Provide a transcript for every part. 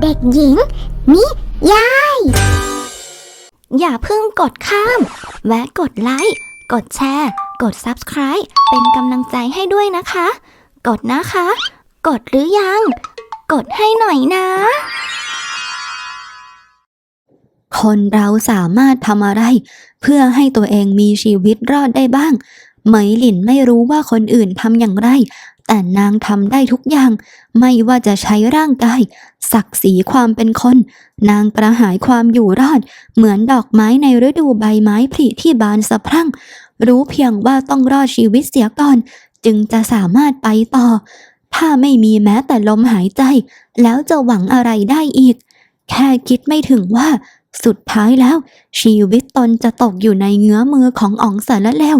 เด็กหญิง นิยาย อย่าเพิ่งกดข้าม แวะกดไลค์ กดแชร์ กด Subscribe เป็นกำลังใจให้ด้วยนะคะ กดนะคะ กดหรือยัง กดให้หน่อยนะ คนเราสามารถทำอะไร เพื่อให้ตัวเองมีชีวิตรอดได้บ้างเหมหลินไม่รู้ว่าคนอื่นทำอย่างไร แต่นางทำได้ทุกอย่าง ไม่ว่าจะใช้ร่างกาย ศักดิ์ศรีความเป็นคน นางกระหายความอยู่รอด เหมือนดอกไม้ในฤดูใบไม้ผลิที่บานสะพรั่ง รู้เพียงว่าต้องรอดชีวิตเสียก่อน จึงจะสามารถไปต่อ ถ้าไม่มีแม้แต่ลมหายใจ แล้วจะหวังอะไรได้อีก แค่คิดไม่ถึงว่าสุดท้ายแล้ว ชีวิตตนจะตกอยู่ในเงื้อมือของอ๋องสารแล้ว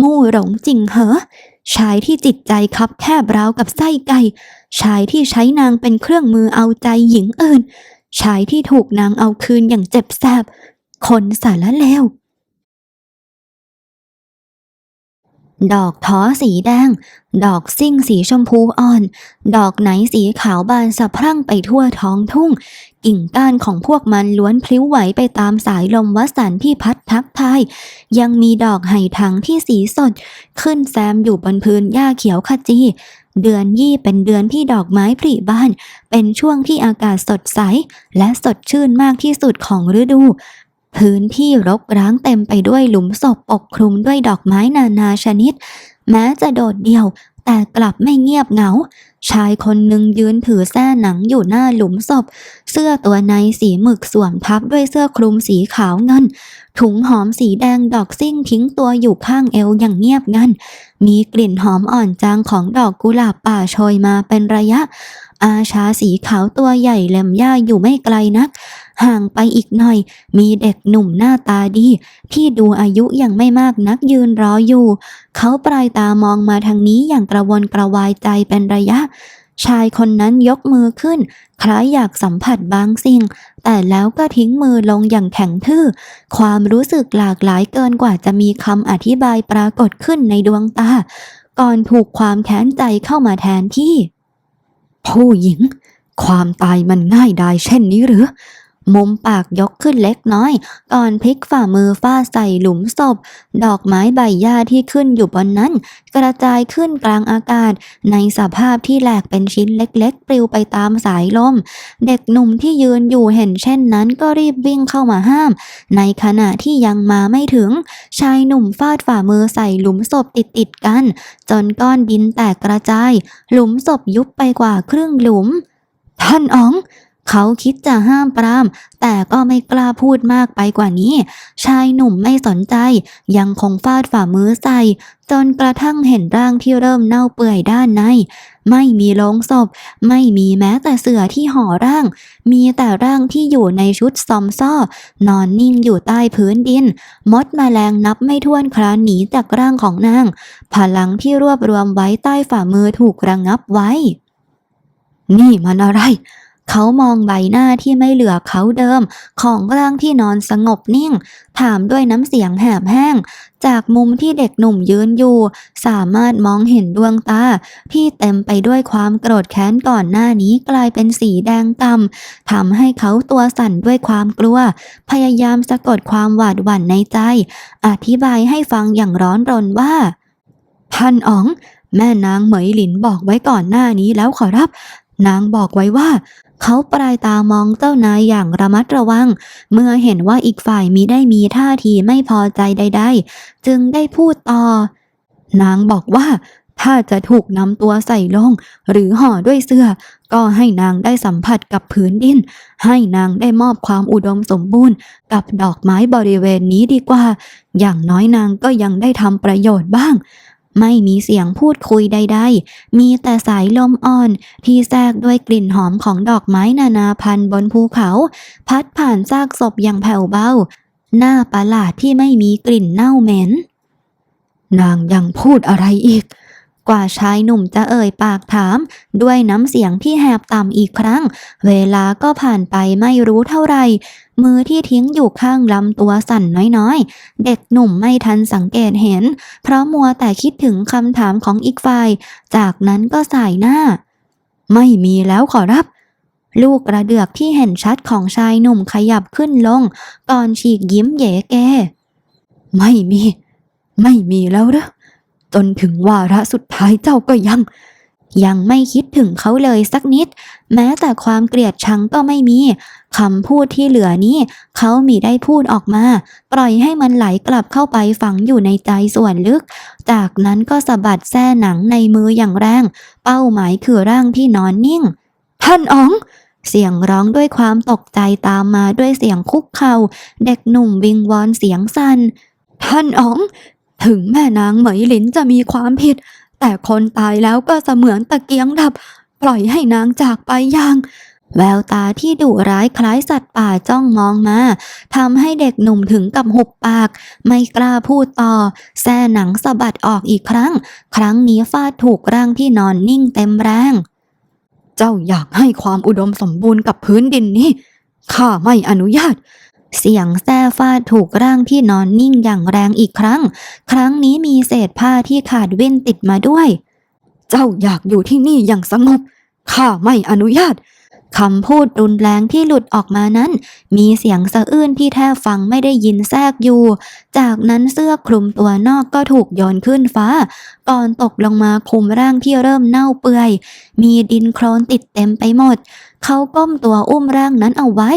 มู่หลงจริงเหรอ ชายที่จิตใจคับแคบราวกับไส้ไก่ ชายที่ใช้นางเป็นเครื่องมือเอาใจหญิงอื่น ชายที่ถูกนางเอาคืนอย่างเจ็บแสบ คนสารเลว ดอกท้อสีแดง ดอกซิ่งสีชมพูอ่อน ดอกไหนสีขาวบานสะพรั่งไปทั่วท้องทุ่ง กิ่งก้านของพวกมันล้วนพลิ้วไหวไปตามสายลมวัสันที่พัดทักทาย ยังมีดอกไห่ถังที่สีสด ขึ้นแซมอยู่บนพื้นหญ้าเขียวขจีเดือนยี่เป็นเดือนที่ดอกไม้ผลิบาน เป็นช่วงที่อากาศสดใส และสดชื่นมากที่สุดของฤดู พื้นที่รกร้างเต็มไปด้วยหลุมศพปกคลุมด้วยดอกไม้นานาชนิด แม้จะโดดเดี่ยว แต่กลับไม่เงียบเหงา ชายคนหนึ่งยืนถือแส้หนังอยู่หน้าหลุมศพ เสื้อตัวในสีหมึกสวมทับด้วยเสื้อคลุมสีขาวเงิน ถุงหอมสีแดงดอกซิ่งทิ้งตัวอยู่ข้างเอวอย่างเงียบงัน มีกลิ่นหอมอ่อนจางของดอกกุหลาบป่าโชยมาเป็นระยะ อาชาสีขาวตัวใหญ่เล็มหญ้าอยู่ไม่ไกลนัก ห่างไปอีกหน่อย มีเด็กหนุ่มหน้าตาดี ที่ดูอายุยังไม่มากนักยืนรออยู่ เขาปลายตามองมาทางนี้อย่างกระวนกระวายใจเป็นระยะ ชายคนนั้นยกมือขึ้น คล้ายอยากสัมผัสบางสิ่ง แต่แล้วก็ทิ้งมือลงอย่างแข็งทื่อ ความรู้สึกหลากหลายเกินกว่าจะมีคำอธิบายปรากฏขึ้นในดวงตา ก่อนถูกความแค้นใจเข้ามาแทนที่ ผู้หญิง ความตายมันง่ายดายเช่นนี้หรือ มุมปากยกขึ้นเล็กน้อย ก่อนพลิกฝ่ามือฟาดใส่หลุมศพ ดอกไม้ใบหญ้าที่ขึ้นอยู่บนนั้น กระจายขึ้นกลางอากาศ ในสภาพที่แหลกเป็นชิ้นเล็กๆ ปลิวไปตามสายลม เด็กหนุ่มที่ยืนอยู่เห็นเช่นนั้นก็รีบวิ่งเข้ามาห้าม ในขณะที่ยังมาไม่ถึง ชายหนุ่มฟาดฝ่ามือใส่หลุมศพติดๆกัน จนก้อนดินแตกกระจาย หลุมศพยุบไปกว่าครึ่งหลุม ท่านอ๋อง เขาคิดจะห้ามปราม แต่ก็ไม่กล้าพูดมากไปกว่านี้ ชายหนุ่มไม่สนใจ ยังคงฟาดฝ่ามือใส่ จนกระทั่งเห็นร่างที่เริ่มเน่าเปื่อยด้านใน ไม่มีโลงศพ ไม่มีแม้แต่เสือที่ห่อร่าง มีแต่ร่างที่อยู่ในชุดซอมซ่อ นอนนิ่งอยู่ใต้พื้นดิน มดมแมลงนับไม่ถ้วนคลานหนีจากร่างของนาง พลังที่รวบรวมไว้ใต้ฝ่ามือถูกระงงับไว้ นี่มันอะไร เขามองใบหน้าที่ไม่เหลือเขาเดิม ของร่างที่นอนสงบนิ่ง ถามด้วยน้ำเสียงแหบแห้ง จากมุมที่เด็กหนุ่มยืนอยู่ สามารถมองเห็นดวงตา ที่เต็มไปด้วยความโกรธแค้นก่อนหน้านี้กลายเป็นสีแดงกำทำให้เขาตัวสั่นด้วยความกลัว พยายามสะกดความหวาดหวั่นในใจ อธิบายให้ฟังอย่างร้อนรนว่าท่านอ๋อง แม่นางเหมยหลินบอกไว้ก่อนหน้านี้แล้วขอรับ นางบอกไว้ว่า เขาปลายตามองเจ้านายอย่างระมัดระวัง เมื่อเห็นว่าอีกฝ่ายมีได้มีท่าทีไม่พอใจใด ๆ จึงได้พูดต่อ นางบอกว่าถ้าจะถูกนำตัวใส่ลง หรือห่อด้วยเสื้อ ก็ให้นางได้สัมผัสกับผืนดิน ให้นางได้มอบความอุดมสมบูรณ์ กับดอกไม้บริเวณนี้ดีกว่า อย่างน้อยนางก็ยังได้ทำประโยชน์บ้าง ไม่มีเสียงพูดคุยใด ๆ มีแต่สายลมอ่อนที่แทรกด้วยกลิ่นหอมของดอกไม้นานาพันธุ์บนภูเขา พัดผ่านซากศพอย่างแผ่วเบา หน้าประหลาดที่ไม่มีกลิ่นเน่าเหม็น นางยังพูดอะไรอีก กว่าชายหนุ่มจะเอ่ยปากถาม ด้วยน้ำเสียงที่แหบต่ำอีกครั้ง เวลาก็ผ่านไปไม่รู้เท่าไหร่มือที่ทิ้งอยู่ข้างลำตัวสั่นน้อยๆ เด็กหนุ่มไม่ทันสังเกตเห็น เพราะมัวแต่คิดถึงคำถามของอีกฝ่าย จากนั้นก็สายหน้า ไม่มีแล้วขอรับ ลูกกระเดือกที่เห็นชัดของชายหนุ่มขยับขึ้นลง ก่อนฉีกยิ้มเยแกไม่มี ไม่มีแล้วหรือ จนถึงวาระสุดท้ายเจ้าก็ยัง ยังไม่คิดถึงเขาเลยสักนิด แม้แต่ความเกลียดชังก็ไม่มีคำพูดที่เหลือนี้ เขามีได้พูดออกมา ปล่อยให้มันไหลกลับเข้าไปฝังอยู่ในใจส่วนลึก จากนั้นก็สะบัดแส้หนังในมืออย่างแรง เป้าหมายคือร่างที่นอนนิ่ง ท่านอ๋องเสียงร้องด้วยความตกใจตามมาด้วยเสียงคุกเข่า เด็กหนุ่มวิงวอนเสียงสัน่น ท่านอ๋อง ถึงแม่นางเหมยหลินจะมีความผิด แต่คนตายแล้วก็เสมือนตะเกียงดับ ปล่อยให้นางจากไปอย่าง แววตาที่ดุร้ายคล้ายสัตว์ป่าจ้องมองมาทำให้เด็กหนุ่มถึงกับหุบปาก ไม่กล้าพูดต่อ แส้หนังสะบัดออกอีกครั้ง ครั้งนี้ฟาดถูกร่างที่นอนนิ่งเต็มแรง เจ้าอยากให้ความอุดมสมบูรณ์กับพื้นดินนี้ข้าไม่อนุญาต เสียงแส้ฟาดถูกร่างที่นอนนิ่งอย่างแรงอีกครั้ง ครั้งนี้มีเศษผ้าที่ขาดเว้นติดมาด้วย เจ้าอยากอยู่ที่นี่อย่างสงบ ข้าไม่อนุญาต คำพูดรุนแรงที่หลุดออกมานั้น มีเสียงสะอื้นที่แทบฟังไม่ได้ยินแทรกอยู่ จากนั้นเสื้อคลุมตัวนอกก็ถูกโยนขึ้นฟ้า ก่อนตกลงมาคลุมร่างที่เริ่มเน่าเปื่อย มีดินโคลนติดเต็มไปหมด เขาก้มตัวอุ้มร่างนั้นเอาไว้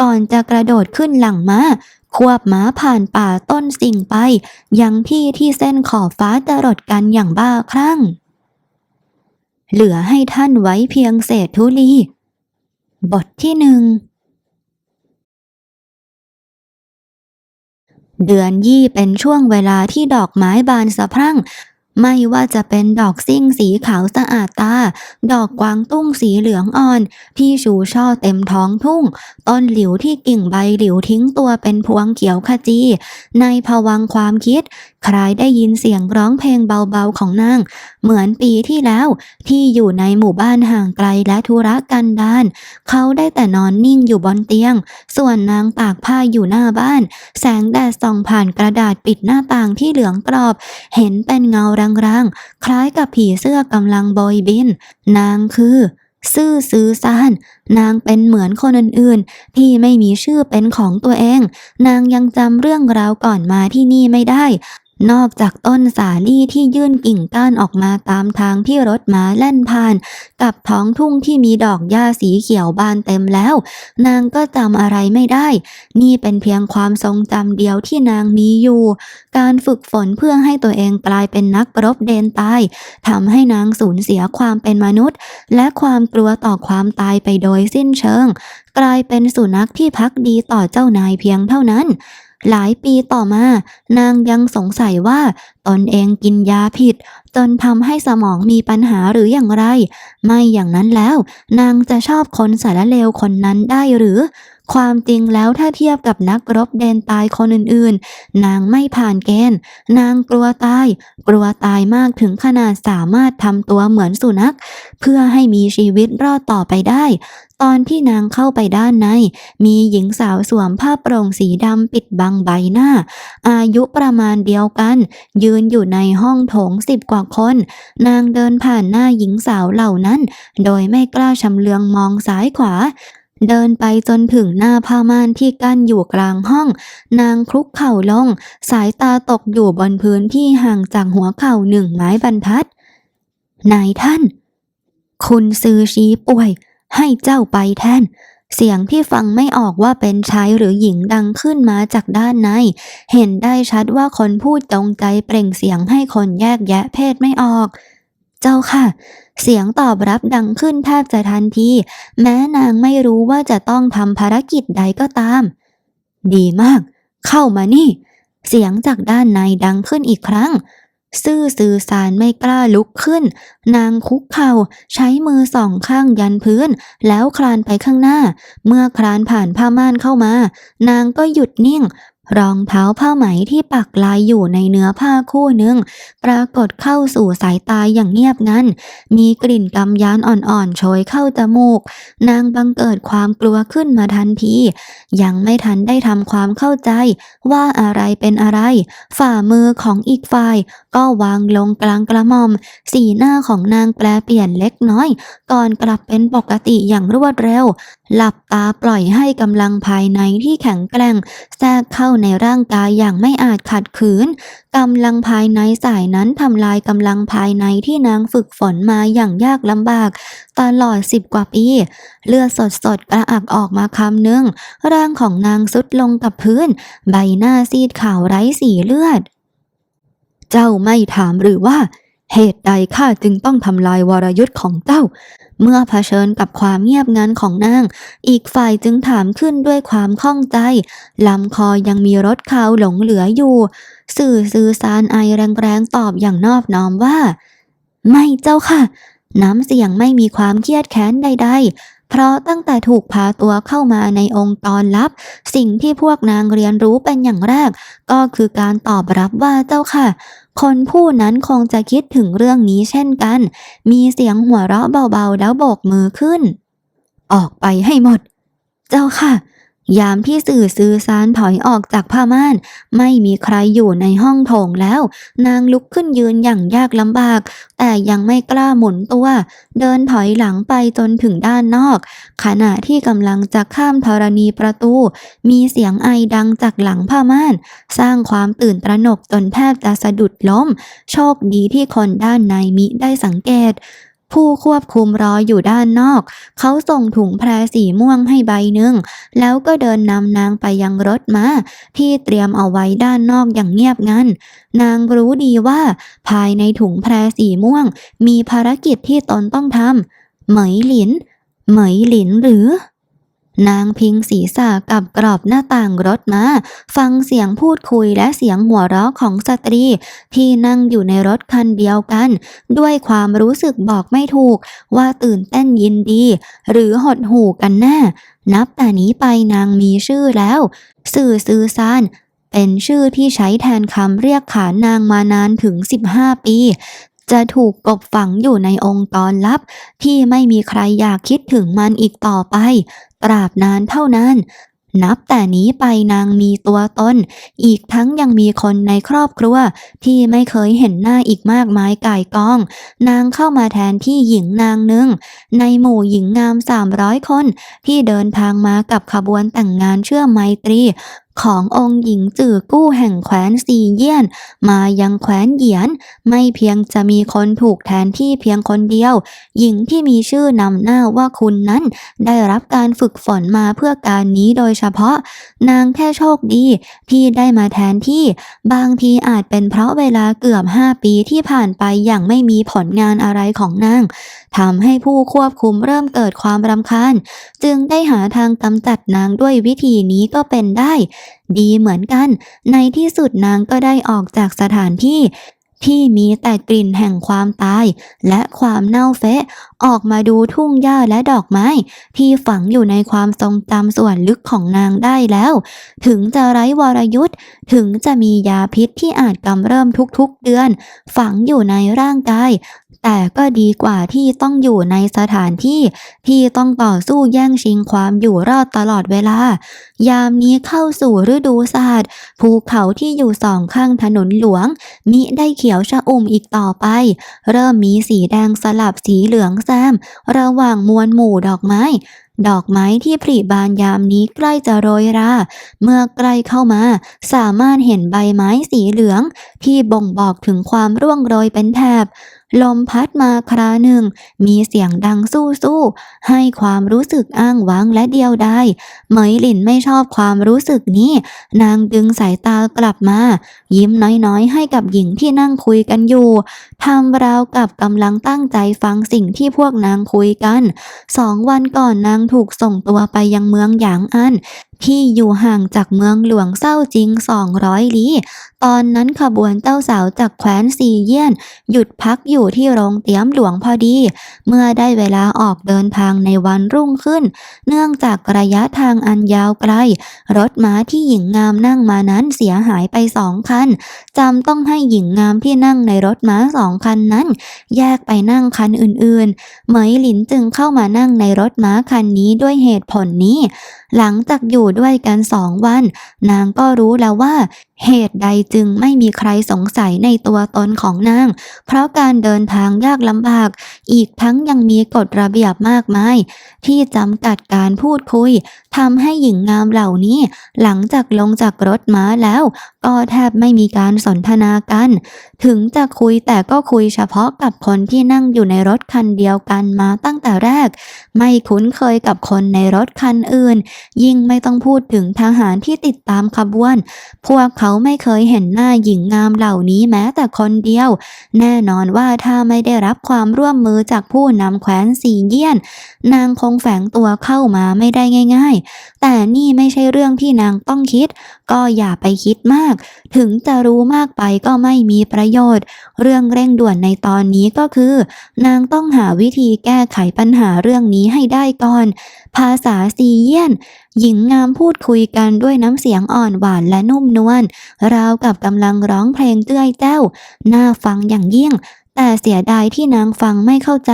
ก่อนจะกระโดดขึ้นหลังม้าควบม้าผ่านป่าต้นสิ่งไป ยังที่ที่เส้นขอบฟ้าจะรดกันอย่างบ้าคลั่ง เหลือให้ท่านไว้เพียงเศษธุลี บทที่หนึ่ง เดือนยี่เป็นช่วงเวลาที่ดอกไม้บานสะพรั่ง ไม่ว่าจะเป็นดอกซิ่งสีขาวสะอาดตา ดอกกวางตุ้งสีเหลืองอ่อน ที่ชูช่อเต็มท้องทุ่ง ต้นหลิวที่กิ่งใบหลิวทิ้งตัวเป็นพวงเขียวขจี ในภวังค์ความคิดใครได้ยินเสียงร้องเพลงเบาๆของนาง เหมือนปีที่แล้วที่อยู่ในหมู่บ้านห่างไกลและธุระกันดารเขาได้แต่นอนนิ่งอยู่บนเตียง ส่วนนางตากผ้าอยู่หน้าบ้าน แสงแดดส่องผ่านกระดาษปิดหน้าต่างที่เหลืองกรอบ เห็นเป็นเงารางๆ คล้ายกับผีเสื้อกำลังโบยบิน นางคือซื่อซื้อซ่าน นางเป็นเหมือนคนอื่นๆ ที่ไม่มีชื่อเป็นของตัวเอง นางยังจำเรื่องราวก่อนมาที่นี่ไม่ได้ นอกจากต้นสาลี่ที่ยื่นกิ่งก้านออกมาตามทางที่รถม้าแล่นผ่าน กับท้องทุ่งที่มีดอกหญ้าสีเขียวบานเต็มแล้ว นางก็จำอะไรไม่ได้ นี่เป็นเพียงความทรงจำเดียวที่นางมีอยู่ การฝึกฝนเพื่อให้ตัวเองกลายเป็นนักรบเดนตายทำให้นางสูญเสียความเป็นมนุษย์ และความกลัวต่อความตายไปโดยสิ้นเชิง กลายเป็นสุนัขที่พักดีต่อเจ้านายเพียงเท่านั้น หลายปีต่อมา นางยังสงสัยว่าตนเองกินยาผิด จนทำให้สมองมีปัญหาหรืออย่างไร ไม่อย่างนั้นแล้ว นางจะชอบคนสารเลวคนนั้นได้หรือ ความจริงแล้วถ้าเทียบกับนักรบเดนตายคนอื่นๆ นางไม่ผ่านเกณฑ์ นางกลัวตาย กลัวตายมากถึงขนาดสามารถทำตัวเหมือนสุนัข เพื่อให้มีชีวิตรอดต่อไปได้ ตอนที่นางเข้าไปด้านใน มีหญิงสาวสวมผ้าโปร่งสีดำปิดบังใบหน้า อายุประมาณเดียวกัน ยืนอยู่ในห้องโถงสิบกว่าคน นางเดินผ่านหน้าหญิงสาวเหล่านั้น โดยไม่กล้าชำเลืองมองซ้ายขวา เดินไปจนถึงหน้าผ้าม่านที่กั้นอยู่กลางห้อง นางคลุกเข่าลง สายตาตกอยู่บนพื้นที่ห่างจากหัวเข่าหนึ่งไม้บรรทัด นายท่าน คุณซื้อชี้ป่วย ให้เจ้าไปแทน เสียงที่ฟังไม่ออกว่าเป็นชายหรือหญิงดังขึ้นมาจากด้านใน เห็นได้ชัดว่าคนพูดจงใจเปล่งเสียงให้คนแยกแยะเพศไม่ออก เจ้าค่ะ เสียงตอบรับดังขึ้นแทบจะทันที แม้นางไม่รู้ว่าจะต้องทำภารกิจใดก็ตาม ดีมาก เข้ามานี่ เสียงจากด้านในดังขึ้นอีกครั้ง ซื่อสื่อสารไม่กล้าลุกขึ้น นางคุกเข่าใช้มือสองข้างยันพื้น แล้วคลานไปข้างหน้า เมื่อคลานผ่านผ้าม่านเข้ามา นางก็หยุดนิ่ง รองเท้าผ้าไหมที่ปักลายอยู่ในเนื้อผ้าคู่หนึ่งปรากฏเข้าสู่สายตาอย่างเงียบงันมีกลิ่นกำยานอ่อนๆโชยเข้าจมูก นางบังเกิดความกลัวขึ้นมาทันที ยังไม่ทันได้ทำความเข้าใจว่าอะไรเป็นอะไร ฝ่ามือของอีกฝ่าย ก็วางลงกลางกระหม่อม สีหน้าของนางแปลเปลี่ยนเล็กน้อย ก่อนกลับเป็นปกติอย่างรวดเร็ว หลับตาปล่อยให้กำลังภายในที่แข็งแกร่ง แทรกเข้าในร่างกายอย่างไม่อาจขัดขืนกำลังภายในสายนั้นทำลายกำลังภายในที่นางฝึกฝนมาอย่างยากลำบาก ตลอดสิบกว่าปี เลือดสดสดๆกระอักออกมาคำหนึ่ง ร่างของนางสุดลงกับพื้น ใบหน้าซีดขาวไร้สีเลือด เจ้าไม่ถามหรือว่าเหตุใดข้าจึงต้องทำลายวรยุทธ์ของเจ้า เมื่อเผชิญกับความเงียบงันของนาง อีกฝ่ายจึงถามขึ้นด้วยความข้องใจ ลำคอยังมีรสคาวหลงเหลืออยู่ สื่อสื่อสารไอแรงๆตอบอย่างนอบน้อมว่า ไม่เจ้าค่ะ น้ำเสียงไม่มีความเครียดแค้นใด เพราะตั้งแต่ถูกพาตัวเข้ามาในองค์กรลับ สิ่งที่พวกนางเรียนรู้เป็นอย่างแรก ก็คือการตอบรับว่าเจ้าค่ะ คนผู้นั้นคงจะคิดถึงเรื่องนี้เช่นกัน มีเสียงหัวเราะเบาๆแล้วโบกมือขึ้น ออกไปให้หมด เจ้าค่ะ ยามที่สื่อสื่อสารถอยออกจากผ้าม่าน ไม่มีใครอยู่ในห้องโถงแล้ว นางลุกขึ้นยืนอย่างยากลำบาก แต่ยังไม่กล้าหมุนตัว เดินถอยหลังไปจนถึงด้านนอก ขณะที่กำลังจะข้ามธรณีประตู มีเสียงไอดังจากหลังผ้าม่าน สร้างความตื่นตระหนกจนแทบจะสะดุดล้ม โชคดีที่คนด้านในมิได้สังเกต ผู้ควบคุมรออยู่ด้านนอก เขาส่งถุงแพรสีม่วงให้ใบหนึ่ง แล้วก็เดินนำนางไปยังรถม้าที่เตรียมเอาไว้ด้านนอกอย่างเงียบงัน นางรู้ดีว่า ภายในถุงแพรสีม่วง มีภารกิจที่ตนต้องทำเหมยหลิน เหมยหลินหรือ นางพิงศีรษะกับกรอบหน้าต่างรถมาฟังเสียงพูดคุยและเสียงหัวเราะของสตรี ที่นั่งอยู่ในรถคันเดียวกัน ด้วยความรู้สึกบอกไม่ถูกว่าตื่นเต้นยินดี หรือหดหู่กันแน่นับแต่นี้ไปนางมีชื่อแล้ว สื่อสื่อสารเป็นชื่อที่ใช้แทนคำเรียกขานนางมานานถึง 15 ปี จะถูกกบฝังอยู่ในองค์กรลับ ที่ไม่มีใครอยากคิดถึงมันอีกต่อไป ตราบนานเท่านั้น นับแต่นี้ไปนางมีตัวตน อีกทั้งยังมีคนในครอบครัว ที่ไม่เคยเห็นหน้าอีกมากมายก่ายกอง นางเข้ามาแทนที่หญิงนางหนึ่ง ในหมู่หญิงงาม 300 คน ที่เดินทางมากับขบวนแต่งงานเชื่อมไมตรี ขององค์หญิงจื่อกู้แห่งแคว้นซีเยี่ยน มายังแคว้นเหยียน ไม่เพียงจะมีคนถูกแทนที่เพียงคนเดียว หญิงที่มีชื่อนำหน้าว่าคุณนั้น ได้รับการฝึกฝนมาเพื่อการนี้โดยเฉพาะ นางแค่โชคดีที่ได้มาแทนที่ บางทีอาจเป็นเพราะเวลาเกือบ 5 ปีที่ผ่านไปอย่างไม่มีผลงานอะไรของนางทำให้ผู้ควบคุมเริ่มเกิดความรำคาญ จึงได้หาทางกำจัดนางด้วยวิธีนี้ก็เป็นได้ดีเหมือนกัน ในที่สุดนางก็ได้ออกจากสถานที่ที่มีแต่กลิ่นแห่งความตาย และความเน่าเฟะ ออกมาดูทุ่งหญ้าและดอกไม้ ที่ฝังอยู่ในความทรงจำส่วนลึกของนางได้แล้ว ถึงจะไร้วรยุทธ์ถึงจะมียาพิษที่อาจกำเริ่มทุกๆเดือน ฝังอยู่ในร่างกาย แต่ก็ดีกว่าที่ต้องอยู่ในสถานที่ที่ต้องต่อสู้แย่งชิงความอยู่รอดตลอดเวลา ยามนี้เข้าสู่ฤดูศาสตร์ภูเขาที่อยู่สองข้างถนนหลวง มิได้เขียวชะอุ่มอีกต่อไป เริ่มมีสีแดงสลับสีเหลืองแซม ระหว่างมวลหมู่ดอกไม้ดอกไม้ที่ผลิบานยามนี้ใกล้จะโรยรา เมื่อใกล้เข้ามา สามารถเห็นใบไม้สีเหลือง ที่บ่งบอกถึงความร่วงโรยเป็นแถบ ลมพัดมาคราหนึ่ง มีเสียงดังสู้สู้ให้ความรู้สึกอ้างว้างและเดียวดายเหมยหลินไม่ชอบความรู้สึกนี้ นางดึงสายตากลับมา ยิ้มน้อยๆ ให้กับหญิงที่นั่งคุยกันอยู่ทำราวกับกำลังตั้งใจฟังสิ่งที่พวกนางคุยกัน สองวันก่อนนางถูกส่งตัวไปยังเมืองหยางอัน ที่อยู่ห่างจากเมืองหลวงเศร้าจิง 200 ลี้ ตอนนั้นขบวนเจ้าสาวจากแคว้นซีเยี่ยน หยุดพักอยู่ที่โรงเตรียมหลวงพอดี เมื่อได้เวลาออกเดินทางในวันรุ่งขึ้น เนื่องจากระยะทางอันยาวไกล รถม้าที่หญิงงามนั่งมานั้นเสียหายไปสองคันจำต้องให้หญิงงามที่นั่งในรถม้าสองคันนั้น แยกไปนั่งคันอื่นๆ เหมยหลินจึงเข้ามานั่งในรถม้าคันนี้ด้วยเหตุผลนี้ หลังจากอยู่ด้วยกันสองวัน นางก็รู้แล้วว่า เหตุใดจึงไม่มีใครสงสัยในตัวตนของนาง เพราะการเดินทางยากลำบาก อีกทั้งยังมีกฎระเบียบมากมาย ที่จำกัดการพูดคุยทำให้หญิงงามเหล่านี้ หลังจากลงจากรถม้าแล้ว ก็แทบไม่มีการสนทนากัน ถึงจะคุยแต่ก็คุยเฉพาะกับคนที่นั่งอยู่ในรถคันเดียวกันมาตั้งแต่แรก ไม่คุ้นเคยกับคนในรถคันอื่น ยิ่งไม่ต้องพูดถึงทหารที่ติดตามขบวน พวกเขาาไม่เคยเห็นหน้าหญิงงามเหล่านี้แม้แต่คนเดียว แน่นอนว่าถ้าไม่ได้รับความร่วมมือจากผู้นำแคว้นสีเยี่ยน นางคงแฝงตัวเข้ามาไม่ได้ง่าย ๆ แต่นี่ไม่ใช่เรื่องที่นางต้องคิด ก็อย่าไปคิดมาก ถึงจะรู้มากไปก็ไม่มีประโยชน์ เรื่องเร่งด่วนในตอนนี้ก็คือ นางต้องหาวิธีแก้ไขปัญหาเรื่องนี้ให้ได้ก่อน ภาษาซีเยียน หญิงงามพูดคุยกันด้วยน้ำเสียงอ่อนหวานและนุ่มนวลราวกับกำลังร้องเพลงเตื้อยแจ้วน่าฟังอย่างยิ่ง แต่เสียดายที่นางฟังไม่เข้าใจ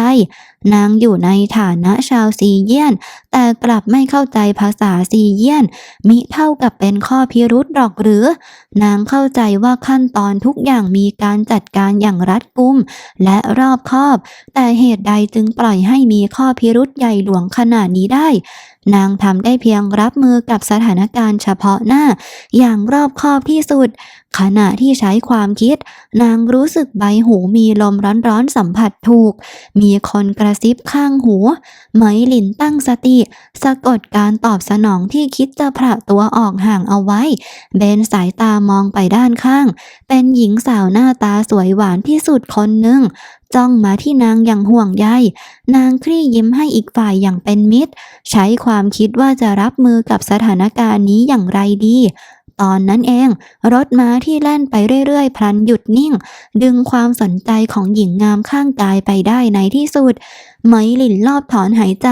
นางอยู่ในฐานะชาวซีเยียน แต่กลับไม่เข้าใจภาษาซีเยียน มิเท่ากับเป็นข้อพิรุษหรอกหรือ นางเข้าใจว่าขั้นตอนทุกอย่างมีการจัดการอย่างรัดกุม และรอบคอบ แต่เหตุใดจึงปล่อยให้มีข้อพิรุษใหญ่หลวงขนาดนี้ได้นางทำได้เพียงรับมือกับสถานการณ์เฉพาะหน้า อย่างรอบคอบที่สุด ขณะที่ใช้ความคิด นางรู้สึกใบหูมีลมร้อนๆสัมผัสถูก มีคนกระซิบข้างหูเหมหลินตั้งสติ สะกดการตอบสนองที่คิดจะผละตัวออกห่างเอาไว้ เบนสายตามองไปด้านข้าง เป็นหญิงสาวหน้าตาสวยหวานที่สุดคนหนึ่งจ้องมาที่นางอย่างห่วงใย นางคลี่ยิ้มให้อีกฝ่ายอย่างเป็นมิตร ใช้ความคิดว่าจะรับมือกับสถานการณ์นี้อย่างไรดี ตอนนั้นเอง รถม้าที่แล่นไปเรื่อยๆ พลันหยุดนิ่ง ดึงความสนใจของหญิงงามข้างกายไปได้ในที่สุด ไหมหลินรอบถอนหายใจ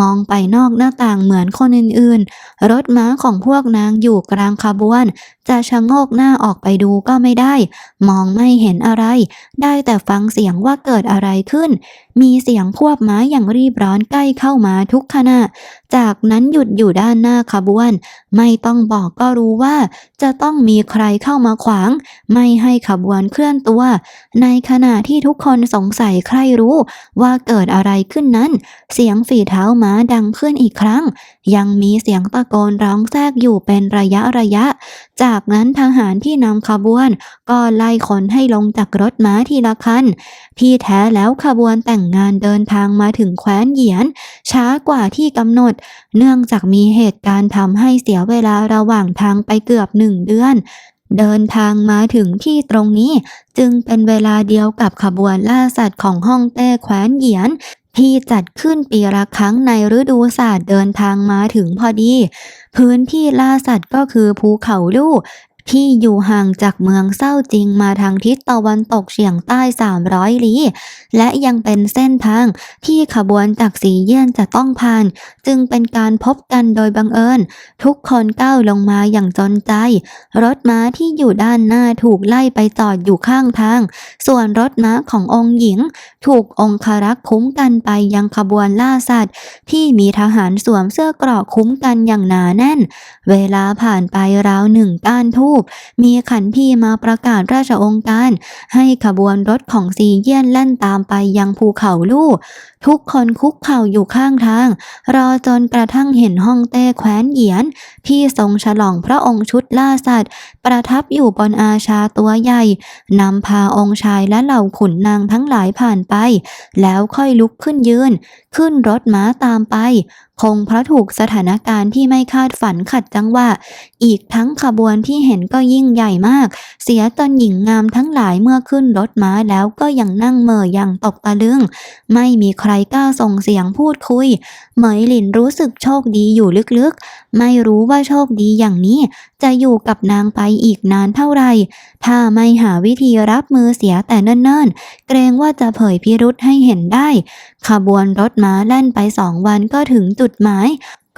มองไปนอกหน้าต่างเหมือนคนอื่นๆ รถม้าของพวกนางอยู่กลางขบวน จะชะโงกหน้าออกไปดูก็ไม่ได้ มองไม่เห็นอะไร ได้แต่ฟังเสียงว่าเกิดอะไรขึ้น มีเสียงควบม้าอย่างรีบร้อนใกล้เข้ามาทุกขณะ จากนั้นหยุดอยู่ด้านหน้าขบวน ไม่ต้องบอกก็รู้ว่า จะต้องมีใครเข้ามาขวาง ไม่ให้ขบวนเคลื่อนตัว ในขณะที่ทุกคนสงสัยใครรู้ว่าเกิดอะไระไรขึ้นนั้น เสียงฝีเท้าม้าดังขึ้นอีกครั้ง ยังมีเสียงตะโกนร้องแทรกอยู่เป็นระยะระยะ จากนั้นทหารที่นำขบวน ก็ไล่คนให้ลงจากรถม้าทีละคัน ที่แท้แล้วขบวนแต่งงานเดินทางมาถึงแคว้นเหยียน ช้ากว่าที่กำหนด เนื่องจากมีเหตุการณ์ทำให้เสียเวลาระหว่างทางไปเกือบหนึ่งเดือน เดินทางมาถึงที่ตรงนี้ จึงเป็นเวลาเดียวกับขบวนล่าสัตว์ของฮ่องเต้แคว้นเหยียน ที่จัดขึ้นปีละครั้งในฤดูศาสตร์เดินทางมาถึงพอดี พื้นที่ล่าสัตว์ก็คือภูเขาลู่ ที่อยู่ห่างจากเมืองเศร้าจริงมาทางทิศตะวันตกเฉียงใต้ 300 ลี้ และยังเป็นเส้นทางที่ขบวนจากสีเยี่ยนจะต้องผ่าน จึงเป็นการพบกันโดยบังเอิญ ทุกคนก้าวลงมาอย่างจนใจ รถม้าที่อยู่ด้านหน้าถูกไล่ไปจอดอยู่ข้างทาง ส่วนรถม้าขององค์หญิง ถูกองคารักษ์คุ้มกันไปยังขบวนล่าสัตว์ ที่มีทหารสวมเสื้อกราะคุ้มกันอย่างหนาแน่น เวลาผ่านไปราวหนึ่งก้านทูบมีขันทีมาประกาศราชองค์การ ให้ขบวนรถของซีเยี่ยนแล่นตามไปยังภูเขาลู่ทุกคนคุกเข่าอยู่ข้างทาง รอจนกระทั่งเห็นห้องเต้แคว้นเหยียน ที่ทรงฉลองพระองค์ชุดล่าสัตว์ ประทับอยู่บนอาชาตัวใหญ่นำพาองค์ชายและเหล่าขุนนางทั้งหลายผ่านไป แล้วค่อยลุกขึ้นยืน ขึ้นรถม้าตามไปคงเพราะถูกสถานการณ์ที่ไม่คาดฝันขัดจังหวะอีกทั้งขบวนที่เห็นก็ยิ่งใหญ่มาก เสียตนหญิงงามทั้งหลายเมื่อขึ้นรถม้าแล้วก็ยังนั่งเหม่ออย่างตกตะลึง ไม่มีใครกล้าส่งเสียงพูดคุย เหมยหลินรู้สึกโชคดีอยู่ลึกๆ ไม่รู้ว่าโชคดีอย่างนี้ จะอยู่กับนางไปอีกนานเท่าไหร่ ถ้าไม่หาวิธีรับมือเสียแต่เนิ่นๆ เกรงว่าจะเผยพิรุษให้เห็นได้ ขบวนรถม้าแล่นไปสองวันก็ถึงจุดุดหมาย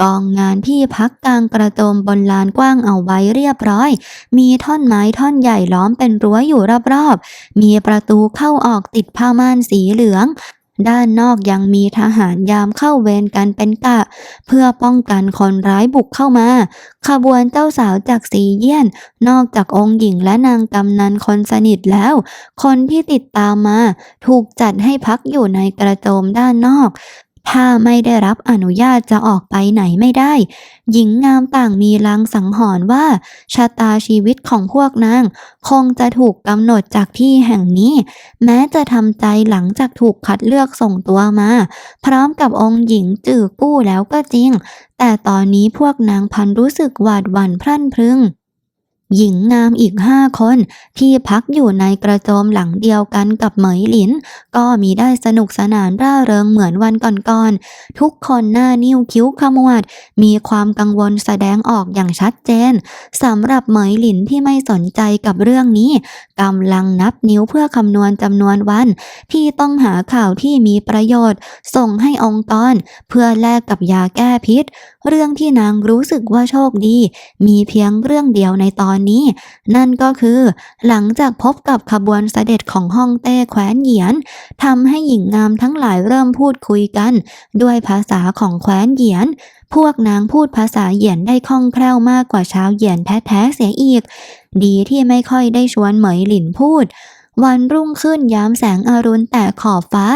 กองงานที่พักกลางกระโจมบนลานกว้างเอาไว้เรียบร้อย มีท่อนไม้ท่อนใหญ่ล้อมเป็นรั้วอยู่รอบๆ มีประตูเข้าออกติดผ้าม่านสีเหลืองด้านนอกยังมีทหารยามเข้าเวรกันเป็นกะ เพื่อป้องกันคนร้ายบุกเข้ามา ขบวนเจ้าสาวจากสีเยี่ยน นอกจากองค์หญิงและนางกำนันคนสนิทแล้ว คนที่ติดตามมา ถูกจัดให้พักอยู่ในกระโจมด้านนอก ถ้าไม่ได้รับอนุญาตจะออกไปไหนไม่ได้ หญิงงามต่างมีลางสังหรณ์ว่า ชะตาชีวิตของพวกนาง คงจะถูกกำหนดจากที่แห่งนี้ แม้จะทำใจหลังจากถูกคัดเลือกส่งตัวมา พร้อมกับองค์หญิงจื่อกู้แล้วก็จริง แต่ตอนนี้พวกนางพันรู้สึกหวาดหวั่นพรั่นพรึง หญิงงามอีกห้าคนที่พักอยู่ในกระโจมหลังเดียวกันกับเหมยหลิน ก็มีได้สนุกสนานร่าเริงเหมือนวันก่อนๆ ทุกคนหน้านิ้วคิ้วขมวด มีความกังวลแสดงออกอย่างชัดเจนสำหรับเหมยหลินที่ไม่สนใจกับเรื่องนี้กำลังนับนิ้วเพื่อคำนวณจำนวนวัน ที่ต้องหาข่าวที่มีประโยชน์ ส่งให้องค์กร เพื่อแลกกับยาแก้พิษ เรื่องที่นางรู้สึกว่าโชคดี มีเพียงเรื่องเดียวในตอนนี้ นั่นก็คือหลังจากพบกับขบวนเสด็จของฮ่องเต้แคว้นเหยียนทำให้หญิงงามทั้งหลายเริ่มพูดคุยกัน ด้วยภาษาของแคว้นเหยียน พวกนางพูดภาษาเหยียนได้คล่องแคล่วมากกว่าชาวเหยียนแท้ๆเสียอีก ดีที่ไม่ค่อยได้ชวนเหมยหลินพูด วันรุ่งขึ้นยามแสงอรุณแตะขอบฟ้า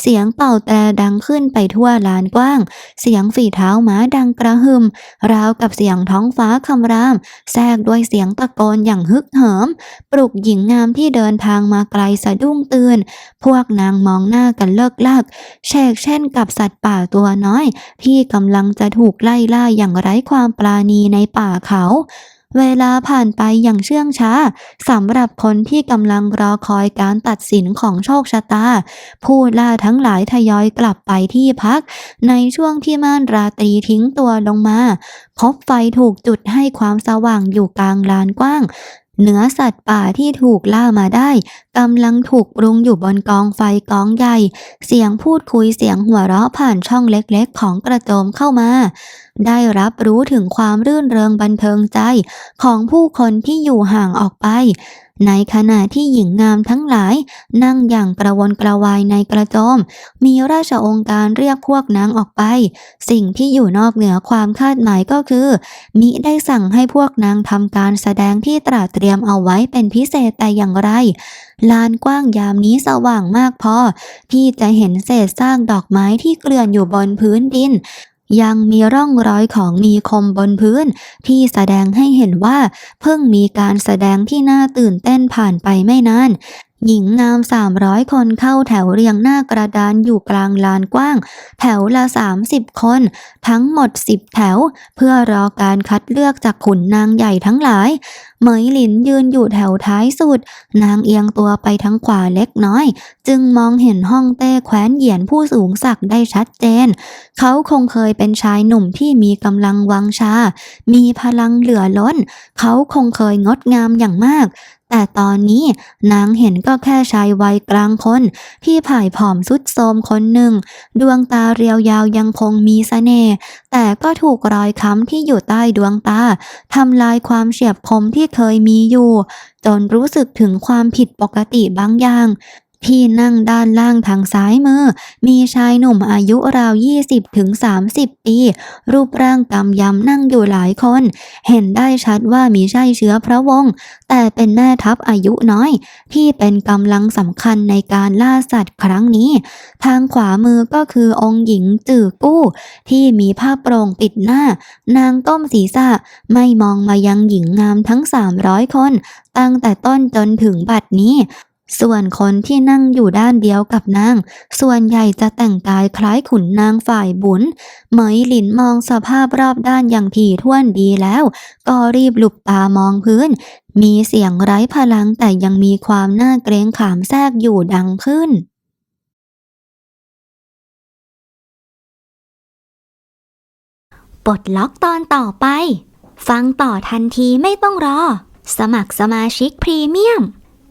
เสียงเป่าแตรดังขึ้นไปทั่วลานกว้าง เสียงฝีเท้าม้าดังกระหึ่มราวกับเสียงท้องฟ้าคำราม แทรกด้วยเสียงตะโกนอย่างฮึกเหิม ปลุกหญิงงามที่เดินทางมาไกลสะดุ้งตื่น พวกนางมองหน้ากันเลิกลักเชกเช่นกับสัตว์ป่าตัวน้อย ที่กำลังจะถูกไล่ล่าอย่างไร้ความปราณีในป่าเขา เวลาผ่านไปอย่างเชื่องช้าสำหรับคนที่กำลังรอคอยการตัดสินของโชคชะตา ผู้ล่าทั้งหลายทยอยกลับไปที่พัก ในช่วงที่ม่านราตรีทิ้งตัวลงมา พบไฟถูกจุดให้ความสว่างอยู่กลางลานกว้าง เนื้อสัตว์ป่าที่ถูกล่ามาได้กำลังถูกปรุงอยู่บนกองไฟกองใหญ่ เสียงพูดคุยเสียงหัวเราะผ่านช่องเล็กๆ ของกระโจมเข้ามา ได้รับรู้ถึงความรื่นเริงบันเทิงใจของผู้คนที่อยู่ห่างออกไป ในขณะที่หญิงงามทั้งหลาย นั่งอย่างกระวนกระวายในกระโจม มีราชองค์การเรียกพวกนางออกไป สิ่งที่อยู่นอกเหนือความคาดหมายก็คือ มิได้สั่งให้พวกนางทำการแสดงที่ตราเตรียมเอาไว้เป็นพิเศษแต่อย่างไร ลานกว้างยามนี้สว่างมากพอ ที่จะเห็นเศษซากดอกไม้ที่เกลื่อนอยู่บนพื้นดิน ยังมีร่องรอยของมีคมบนพื้น ที่แสดงให้เห็นว่า เพิ่งมีการแสดงที่น่าตื่นเต้นผ่านไปไม่นานหญิงงาม 300 คนเข้าแถวเรียงหน้ากระดานอยู่กลางลานกว้าง แถวละ 30 คน ทั้งหมด 10 แถว เพื่อรอการคัดเลือกจากขุนนางใหญ่ทั้งหลายเหมยหลินยืนอยู่แถวท้ายสุด นางเอียงตัวไปทั้งขวาเล็กน้อย จึงมองเห็นห้องเต้แคว้นเหยียนผู้สูงศักดิ์ได้ชัดเจน เขาคงเคยเป็นชายหนุ่มที่มีกำลังวังชา มีพลังเหลือล้น เขาคงเคยงดงามอย่างมากแต่ตอนนี้นางเห็นก็แค่ชายวัยกลางคน ที่ผ่ายผอมสุดโทมคนหนึ่ง ดวงตาเรียวยาวยังคงมีเสน่ห์แต่ก็ถูกรอยค้ำที่อยู่ใต้ดวงตาทำลายความเฉียบคมที่เคยมีอยู่ จนรู้สึกถึงความผิดปกติบางอย่าง ที่นั่งด้านล่างทางซ้ายมือ มีชายหนุ่มอายุราว 20ถึง30 ปี รูปร่างกำยำนั่งอยู่หลายคน เห็นได้ชัดว่ามีใช่เชื้อพระวงศ์แต่เป็นแม่ทัพอายุน้อย ที่เป็นกำลังสำคัญในการล่าสัตว์ครั้งนี้ ทางขวามือก็คือองค์หญิงจื่อกู้ ที่มีผ้าโปร่งปิดหน้า นางก้มศีรษะไม่มองมายังหญิงงามทั้ง 300 คน ตั้งแต่ต้นจนถึงบัดนี้ ส่วนคนที่นั่งอยู่ด้านเดียวกับนาง ส่วนใหญ่จะแต่งกายคล้ายขุนนางฝ่ายบุญ เหมยหลินมองสภาพรอบด้านอย่างถี่ถ้วนดีแล้ว ก็รีบหลุบตามองพื้น มีเสียงไร้พลังแต่ยังมีความน่าเกรงขามแทรกอยู่ดังขึ้นปลดล็อกตอนต่อไป ฟังต่อทันทีไม่ต้องรอ สมัครสมาชิกพรีเมียม